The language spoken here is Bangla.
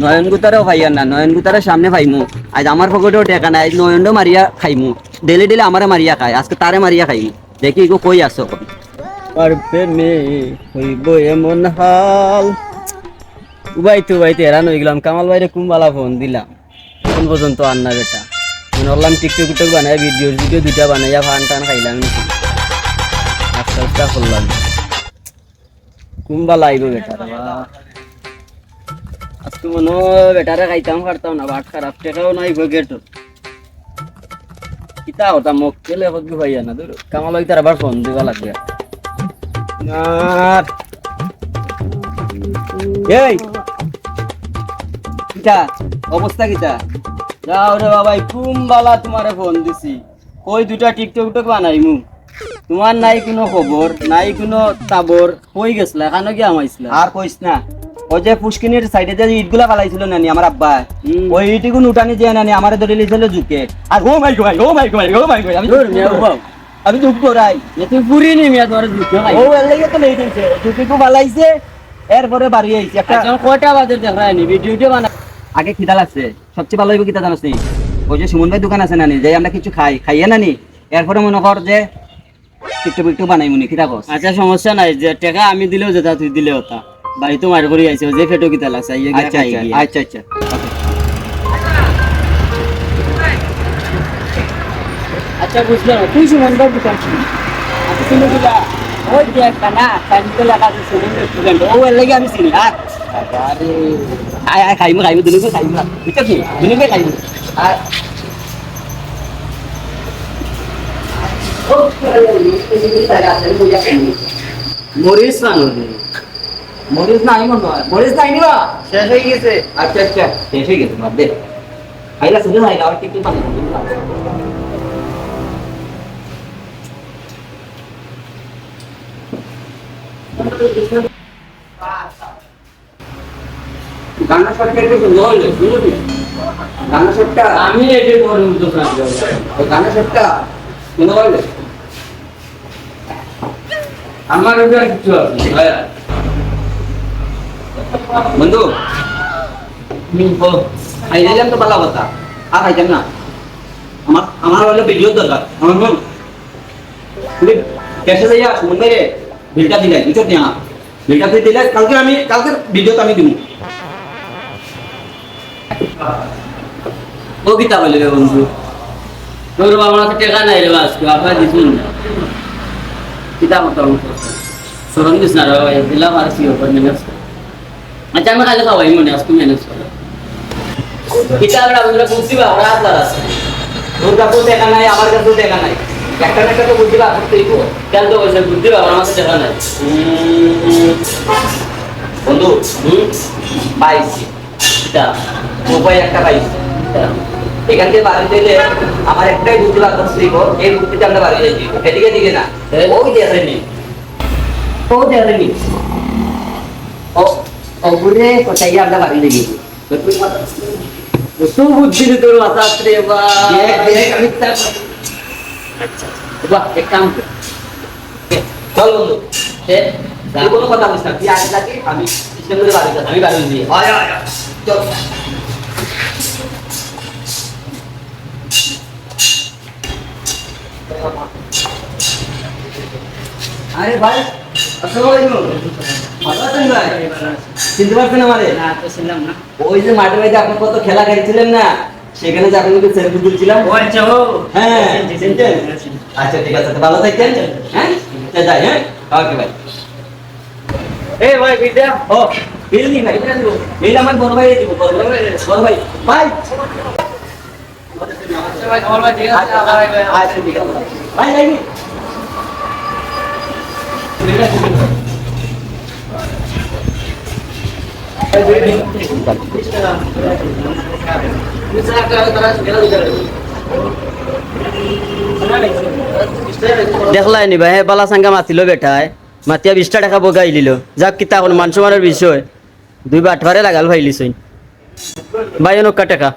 নয়ন গুতারও ভাইয়া না নয়ন গুতারের সামনে ভাইমু আজ আমার পকেটেও টেকা নাই নয়নও মারিয়া খাইমু ডেলি ডেলি আমারে মারিয়া খায়, আজকে তারে মারিয়া খাইমু দেখি ইগো কই আছো আর প্রেমে হইব এমন হাল। উবাইতে উবাইতে হেরান হয়ে গেলাম। কামাল বাইরে কুম্বালা ফোন দিলাম। কোন পর্যন্ত আর না বেটা। মনে করলাম টিকটক টিকটক বানাই ভিডিও ভিডিও দুইটা বানাইয়া ফান টান খাইলাম আস্তে আস্তে করলাম কুম্বালা আইব বেটা। মনে বেটারে খাইতাম না খারাপ, টেকাও নাই কিতা হতা মোক কেলে হত ভাইয়া না হইতে আবার ফোন দিবা লাগবে। এই! কিতা? অবস্থা কিতা? যাও রে তোমারে ফোন দিছি? কই দুটা টিকটক টক বানাইমু তোমার নাই কোনো খবর নাই কোনো তাবর কই গেছলা এখানে কি আমাইছিলা আর কইস না। ওই যে পুষ্কিনির সাইডে যে ইটগুলা ফালাইছিল নানি আমার আব্বা। ওই ইটগুন উঠানি যে নানি আমারে ধরে লিছিল আর ও মাই গো ও মাই গো ও মাই গো আমি। আমি তুই পুরি নি মিয়া তোমার ও লাগে তো জুকিকু ফালাইছে এরপরে বাড়ি আইছে। একটা কয়টা বাজে দেখা নি ভিডিওটা বানা আগে খিদা লাগছে। সবচেয়ে ভালো হইব কিতা জানাস নি? ওই যে সুমন ভাই দোকান আছে নানি যে আমরা কিছু খাই। খাইয়ে নানি? এরপরে মনে কর যে টিকটক বানাই মুনি কিতা কস আচ্ছা সমস্যা নাই যে টাকা আমি দিলেও যেটা তুই দিলেও তা। বাড়ি তো মার করে আইছে যে ফেটো কিতা লাগছে ইয়ে আচ্ছা আচ্ছা আচ্ছা আচ্ছা আচ্ছা বুঝলাম তুই সুমন ভাই দোকান আমি চিনি দিলা ওই যে একটা না কানতে লাগা আছে সুমন রেস্টুরেন্ট ও এর লাগে আমি চিনি আর আরে আয় আয় খাইমু খাইমু দুনুকে খাইমু বুঝছ কি দুনুকে খাইমু আর মরিস মানুষ মরিস নাই মনে হয় মরিস নাই নিবা শেষ হয়ে গেছে। আচ্ছা আচ্ছা শেষ হয়ে গেছে বাদ দে। খাইলা শুধু খাইলা আর গানা বুঝলি? গানা আমি এটি গানা শটটা সুন্দর হইল আমার উপর কিছু আছে বন্ধু। খাই দিলাম তো ভালো কথা। আর খাইতাম না। আমার আমার হলো ভিডিও দরকার। আমার বল তুমি ক্যাশে যাইয়া সুমন ভাই রে বিলটা দিলে বুঝছ না? বিলটা তুই দিলে কালকে আমি কালকে ভিডিওটা আমি দিব ও কিতা বলে রে বন্ধু। তোর বাবা আমার টাকা নাই রে বাস বাবা দিছুন কিতা মতো সরম দিস না রে দিলাম আর কি ওপর ম্যানেজ আচ্ছা আমি কালে খাওয়াই মনে আজকে ম্যানেজ করে কিতা বড় বন্ধু বুঝছি বা রাত আছে। তোর কাছেও দেখা নাই আমার কাছেও দেখা নাই। একটা একটা তো বুঝতে পারছিস তুই তো। কেন তো বলছে বুদ্ধি বাবা আমার টাকা নাই। বন্ধু পাইছি। কিতা উপায় একটা পাইছি। এখান থেকে বাড়ি দিলে আমার একটাই বুদ্ধি করতে দিব এই বুদ্ধিতে আমরা বাড়ি যাই। এদিকে দিকে না। হ্যাঁ। ওই দেখেনি ও দেখেনি ও ওগুলো কোথায় আমরা যাই তুই বুদ্ধি দে তোর মাথা রে আমি বাহ এক কাম কর চল বন্ধু কোনো কথা না তুই আগে থাকি আমি সিস্টেম করে বাড়ি আমি বাড়ি দিয়ে আয় আয়। চল আরে ভাই চিনতে পারছেন না ওই যে মাঠে মাঠে আপনি কত খেলা খেলছিলেন না? সেখানে যে আপনাকে সেলফি তুলছিলাম। আচ্ছা হ্যাঁ আচ্ছা ঠিক আছে ভালো থাকবেন। হ্যাঁ? আচ্ছা, যাই হ্যাঁ? ওকে ভাই। এ ভাই বিদ্যা। ও বিল নি ভাই। বিল আমার বড় ভাই দিব বড় ভাই। বড় ভাই। ভাই। আচ্ছা ভাই। ভাই ভাই আচ্ছা ঠিক আছে ভাই যাই দেখলাই নিবা হে বালা সাঙ্গা মাতিল বেটায়। মাতিয়া বিশটা টাকা বগাই লিল যাক কিতা এখন মান সম্মানের বিষয়। দুই বা আঠবারে লাগাল ভাইলিস ভাই অনকা টাকা